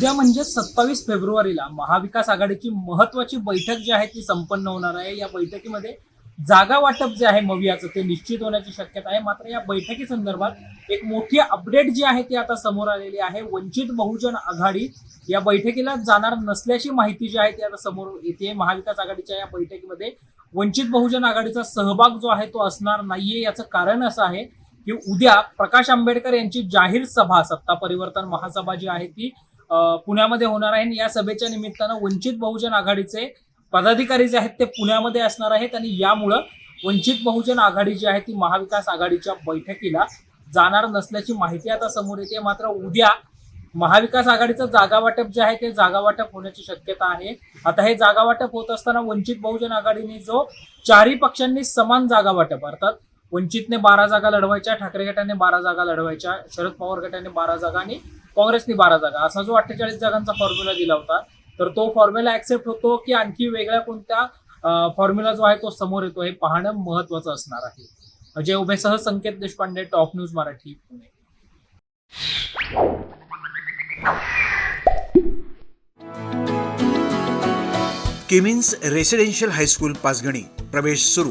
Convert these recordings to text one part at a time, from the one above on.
उद्या म्हणजे सत्तावीस फेब्रुवारीला महाविकास आघाडीची महत्वाची बैठक जी आहे ती संपन्न होणार आहे. या बैठकीमध्ये जागा वाटप जे आहे मवियाचं ते निश्चित होण्याची शक्यता आहे. मात्र या बैठकी संदर्भात एक मोठी अपडेट जी आहे ती आता समोर आलेली आहे. वंचित बहुजन आघाडी या बैठकीला जाणार नसल्याची माहिती जी आहे ती आता समोर येते. महाविकास आघाडीच्या या बैठकीमध्ये वंचित बहुजन आघाडीचा सहभाग जो आहे तो असणार नाहीये. याचं कारण असं आहे की उद्या प्रकाश आंबेडकर यांची जाहीर सभा सत्ता परिवर्तन महासभा जी आहे ती पुण्यामध्ये होणार आहे आणि या सभेच्या निमित्तानं वंचित बहुजन आघाडीचे पदाधिकारी जे आहेत ते पुण्यामध्ये असणार आहेत आणि यामुळं वंचित बहुजन आघाडी जी आहे ती महाविकास आघाडीच्या बैठकीला जाणार नसल्याची माहिती आता समोर येते. मात्र उद्या महाविकास आघाडीचं जागा वाटप जे आहे ते जागा वाटप होण्याची शक्यता आहे. आता हे जागा वाटप होत असताना वंचित बहुजन आघाडीने जो चारही पक्षांनी समान जागा वाटप अर्थात वंचितने बारा जागा लढवायच्या ठाकरे गटाने बारा जागा लढवायच्या शरद पवार गटाने बारा जागा आणि काँग्रेसने बारा जागा. असा जो अठ्ठेचाळीस जागांचा फॉर्म्युला दिला होता तर तो फॉर्म्युला ऍक्सेप्ट होतो की आणखी वेगळ्या कोणत्या फॉर्म्युला जो आहे तो समोर येतो हे पाहणं महत्वाचं असणार आहे. Ajay उभेसह Sanket Deshpande top news Marathi Pune. Kimmins residential high school Panchgani प्रवेश सुरू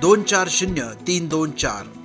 दोन चार शून्य तीन दोन चार.